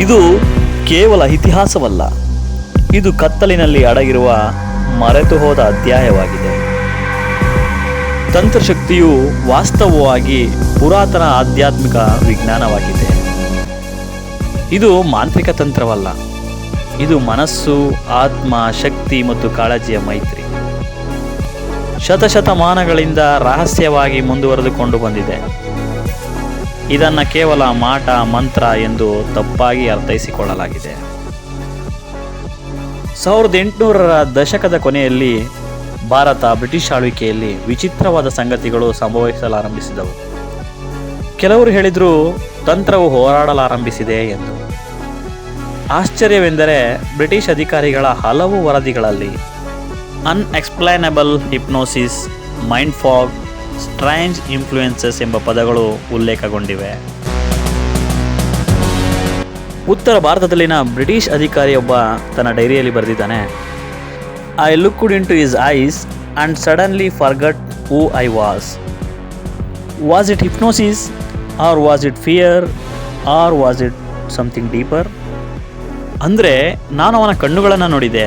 ಇದು ಕೇವಲ ಇತಿಹಾಸವಲ್ಲ. ಇದು ಕತ್ತಲಿನಲ್ಲಿ ಅಡಗಿರುವ ಮರೆತು ಹೋದ ಅಧ್ಯಾಯವಾಗಿದೆ. ತಂತ್ರಶಕ್ತಿಯು ವಾಸ್ತವವಾಗಿ ಪುರಾತನ ಆಧ್ಯಾತ್ಮಿಕ ವಿಜ್ಞಾನವಾಗಿದೆ. ಇದು ಮಾಂತ್ರಿಕ ತಂತ್ರವಲ್ಲ. ಇದು ಮನಸ್ಸು, ಆತ್ಮ, ಶಕ್ತಿ ಮತ್ತು ಕಾಳಜಿಯ ಮೈತ್ರಿ. ಶತಶತಮಾನಗಳಿಂದ ರಹಸ್ಯವಾಗಿ ಮುಂದುವರೆದುಕೊಂಡು ಬಂದಿದೆ. ಇದನ್ನು ಕೇವಲ ಮಾಟ, ಮಂತ್ರ ಎಂದು ತಪ್ಪಾಗಿ ಅರ್ಥೈಸಿಕೊಳ್ಳಲಾಗಿದೆ. ಸಾವಿರದ ಎಂಟುನೂರರ ದಶಕದ ಕೊನೆಯಲ್ಲಿ ಭಾರತ ಬ್ರಿಟಿಷ್ ಆಳ್ವಿಕೆಯಲ್ಲಿ ವಿಚಿತ್ರವಾದ ಸಂಗತಿಗಳು ಸಂಭವಿಸಲಾರಂಭಿಸಿದವು. ಕೆಲವರು ಹೇಳಿದರು ತಂತ್ರವು ಹೋರಾಡಲಾರಂಭಿಸಿದೆ ಎಂದು. ಆಶ್ಚರ್ಯವೆಂದರೆ ಬ್ರಿಟಿಷ್ ಅಧಿಕಾರಿಗಳ ಹಲವು ವರದಿಗಳಲ್ಲಿ unexplainable hypnosis mind fog strange influences ಎಂಬ ಪದಗಳು ಉಲ್ಲೇಖಗೊಂಡಿವೆ. ಉತ್ತರ ಭಾರತದಲ್ಲಿನ ಬ್ರಿಟಿಷ್ ಅಧಿಕಾರಿಯೊಬ್ಬ ತನ್ನ ಡೈರಿಯಲ್ಲಿ ಬರೆದಿದ್ದಾನೆ I looked into his eyes and suddenly forgot who I was was it hypnosis or was it fear or was it something deeper ಅಂದರೆ, ನಾನು ಅವನ ಕಣ್ಣುಗಳನ್ನು ನೋಡಿದೆ,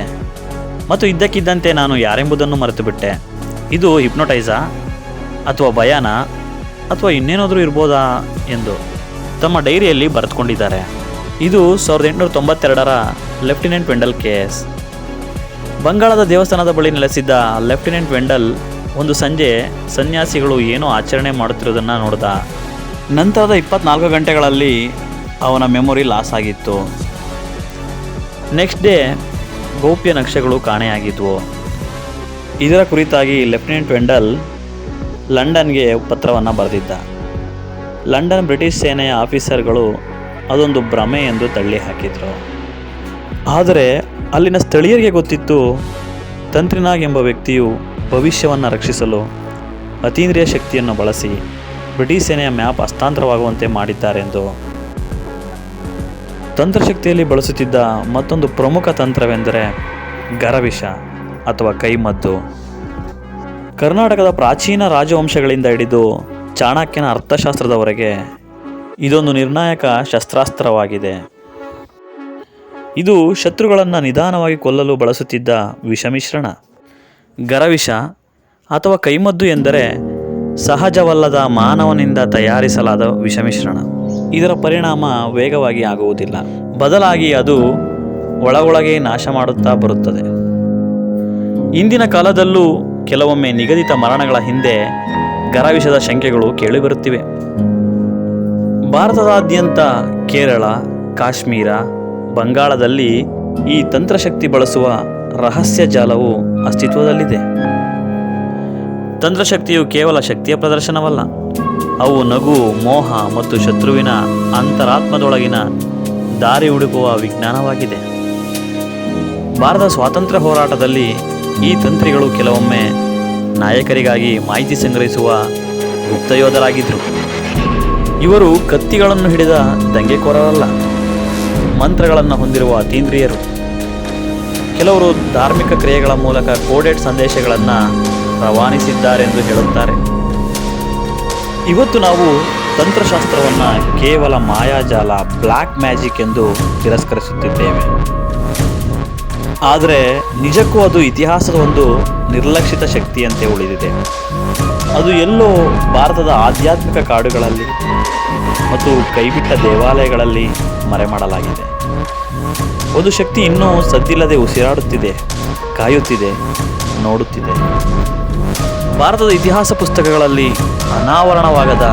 ಮತ್ತು ಇದ್ದಕ್ಕಿದ್ದಂತೆ ನಾನು ಯಾರೆಂಬುದನ್ನು ಮರೆತು ಬಿಟ್ಟೆ ಇದು ಹಿಪ್ನೋಟೈಸಾ? ಅಥವಾ ಭಯಾನ ಅಥವಾ ಇನ್ನೇನಾದರೂ ಇರ್ಬೋದಾ ಎಂದು ತಮ್ಮ ಡೈರಿಯಲ್ಲಿ ಬರೆದುಕೊಂಡಿದ್ದಾರೆ. ಇದು ಸಾವಿರದ ಎಂಟುನೂರ ತೊಂಬತ್ತೆರಡರ ಲೆಫ್ಟಿನೆಂಟ್ ವೆಂಡಲ್ ಕೇಸ್. ಬಂಗಾಳದ ದೇವಸ್ಥಾನದ ಬಳಿ ನೆಲೆಸಿದ್ದ ಲೆಫ್ಟಿನೆಂಟ್ ವೆಂಡಲ್ ಒಂದು ಸಂಜೆ ಸನ್ಯಾಸಿಗಳು ಏನೋ ಆಚರಣೆ ಮಾಡುತ್ತಿರುವುದನ್ನು ನೋಡಿದ. ನಂತರದ ಇಪ್ಪತ್ನಾಲ್ಕು ಗಂಟೆಗಳಲ್ಲಿ ಅವನ ಮೆಮೊರಿ ಲಾಸ್ ಆಗಿತ್ತು. ನೆಕ್ಸ್ಟ್ ಡೇ ಗೌಪ್ಯ ನಕ್ಷೆಗಳು ಕಾಣೆಯಾಗಿದ್ವು. ಇದರ ಕುರಿತಾಗಿ ಲೆಫ್ಟಿನೆಂಟ್ ವೆಂಡಲ್ ಲಂಡನ್ಗೆ ಪತ್ರವನ್ನು ಬರೆದಿದ್ದ. ಲಂಡನ್ ಬ್ರಿಟಿಷ್ ಸೇನೆಯ ಆಫೀಸರ್ಗಳು ಅದೊಂದು ಭ್ರಮೆ ಎಂದು ತಳ್ಳಿ ಹಾಕಿದರು. ಆದರೆ ಅಲ್ಲಿನ ಸ್ಥಳೀಯರಿಗೆ ಗೊತ್ತಿತ್ತು, ತಂತ್ರಿನಾಗ್ ಎಂಬ ವ್ಯಕ್ತಿಯು ಭವಿಷ್ಯವನ್ನು ರಕ್ಷಿಸಲು ಅತೀಂದ್ರಿಯ ಶಕ್ತಿಯನ್ನು ಬಳಸಿ ಬ್ರಿಟಿಷ್ ಸೇನೆಯ ಮ್ಯಾಪ್ ಹಸ್ತಾಂತರವಾಗುವಂತೆ ಮಾಡಿದ್ದಾರೆಂದು. ತಂತ್ರಶಕ್ತಿಯಲ್ಲಿ ಬಳಸುತ್ತಿದ್ದ ಮತ್ತೊಂದು ಪ್ರಮುಖ ತಂತ್ರವೆಂದರೆ ಗರವಿಷ ಅಥವಾ ಕೈಮದ್ದು. ಕರ್ನಾಟಕದ ಪ್ರಾಚೀನ ರಾಜವಂಶಗಳಿಂದ ಹಿಡಿದು ಚಾಣಕ್ಯನ ಅರ್ಥಶಾಸ್ತ್ರದವರೆಗೆ ಇದೊಂದು ನಿರ್ಣಾಯಕ ಶಸ್ತ್ರಾಸ್ತ್ರವಾಗಿದೆ. ಇದು ಶತ್ರುಗಳನ್ನು ನಿಧಾನವಾಗಿ ಕೊಲ್ಲಲು ಬಳಸುತ್ತಿದ್ದ ವಿಷಮಿಶ್ರಣ. ಗರವಿಷ ಅಥವಾ ಕೈಮದ್ದು ಎಂದರೆ ಸಹಜವಲ್ಲದ ಮಾನವನಿಂದ ತಯಾರಿಸಲಾದ ವಿಷಮಿಶ್ರಣ. ಇದರ ಪರಿಣಾಮ ವೇಗವಾಗಿ ಆಗುವುದಿಲ್ಲ. ಬದಲಾಗಿ ಅದು ಒಳಗೊಳಗೆ ನಾಶ ಮಾಡುತ್ತಾ ಬರುತ್ತದೆ. ಇಂದಿನ ಕಾಲದಲ್ಲೂ ಕೆಲವೊಮ್ಮೆ ನಿಗದಿತ ಮರಣಗಳ ಹಿಂದೆ ಗರವಿಷದ ಶಂಕೆಗಳು ಕೇಳಿಬರುತ್ತಿವೆ. ಭಾರತದಾದ್ಯಂತ ಕೇರಳ, ಕಾಶ್ಮೀರ, ಬಂಗಾಳದಲ್ಲಿ ಈ ತಂತ್ರಶಕ್ತಿ ಬಳಸುವ ರಹಸ್ಯ ಜಾಲವು ಅಸ್ತಿತ್ವದಲ್ಲಿದೆ. ತಂತ್ರಶಕ್ತಿಯು ಕೇವಲ ಶಕ್ತಿಯ ಪ್ರದರ್ಶನವಲ್ಲ, ಅವು ನಗು, ಮೋಹ ಮತ್ತು ಶತ್ರುವಿನ ಅಂತರಾತ್ಮದೊಳಗಿನ ದಾರಿ ಹುಡುಕುವ ವಿಜ್ಞಾನವಾಗಿದೆ. ಭಾರತ ಸ್ವಾತಂತ್ರ್ಯ ಹೋರಾಟದಲ್ಲಿ ಈ ತಂತ್ರಿಗಳು ಕೆಲವೊಮ್ಮೆ ನಾಯಕರಿಗಾಗಿ ಮಾಹಿತಿ ಸಂಗ್ರಹಿಸುವ ಗುಪ್ತಯೋಧರಾಗಿದ್ದರು ಇವರು ಕತ್ತಿಗಳನ್ನು ಹಿಡಿದ ದಂಗೆಕೋರರಲ್ಲ, ಮಂತ್ರಗಳನ್ನು ಹೊಂದಿರುವ ಅತೀಂದ್ರಿಯರು ಕೆಲವರು ಧಾರ್ಮಿಕ ಕ್ರಿಯೆಗಳ ಮೂಲಕ ಕೋಡೆಡ್ ಸಂದೇಶಗಳನ್ನು ರವಾನಿಸಿದ್ದಾರೆಂದು ಹೇಳುತ್ತಾರೆ. ಇವತ್ತು ನಾವು ತಂತ್ರಶಾಸ್ತ್ರವನ್ನು ಕೇವಲ ಮಾಯಾಜಾಲ ಬ್ಲ್ಯಾಕ್ ಮ್ಯಾಜಿಕ್ ಎಂದು ತಿರಸ್ಕರಿಸುತ್ತಿದ್ದೇವೆ. ಆದರೆ ನಿಜಕ್ಕೂ ಅದು ಇತಿಹಾಸದ ಒಂದು ನಿರ್ಲಕ್ಷಿತ ಶಕ್ತಿಯಂತೆ ಉಳಿದಿದೆ. ಅದು ಎಲ್ಲೋ ಭಾರತದ ಆಧ್ಯಾತ್ಮಿಕ ಕಾಡುಗಳಲ್ಲಿ ಮತ್ತು ಕೈಬಿಟ್ಟ ದೇವಾಲಯಗಳಲ್ಲಿ ಮರೆಮಾಡಲಾಗಿದೆ. ಒಂದು ಶಕ್ತಿ ಇನ್ನೂ ಸದ್ದಿಲ್ಲದೆ ಉಸಿರಾಡುತ್ತಿದೆ, ಕಾಯುತ್ತಿದೆ, ನೋಡುತ್ತಿದೆ. ಭಾರತದ ಇತಿಹಾಸ ಪುಸ್ತಕಗಳಲ್ಲಿ ಅನಾವರಣವಾಗದ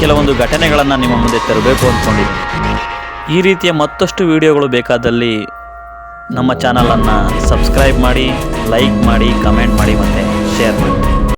ಕೆಲವೊಂದು ಘಟನೆಗಳನ್ನು ನಿಮ್ಮ ಮುಂದೆ ತರಬೇಕು ಅಂದ್ಕೊಂಡಿದ್ದೀನಿ. ಈ ರೀತಿಯ ಮತ್ತಷ್ಟು ವಿಡಿಯೋಗಳು ಬೇಕಾದಲ್ಲಿ ನಮ್ಮ ಚಾನಲನ್ನು ಸಬ್ಸ್ಕ್ರೈಬ್ ಮಾಡಿ ಲೈಕ್ ಮಾಡಿ ಕಮೆಂಟ್ ಮಾಡಿ ಮತ್ತು ಶೇರ್ ಮಾಡಿ.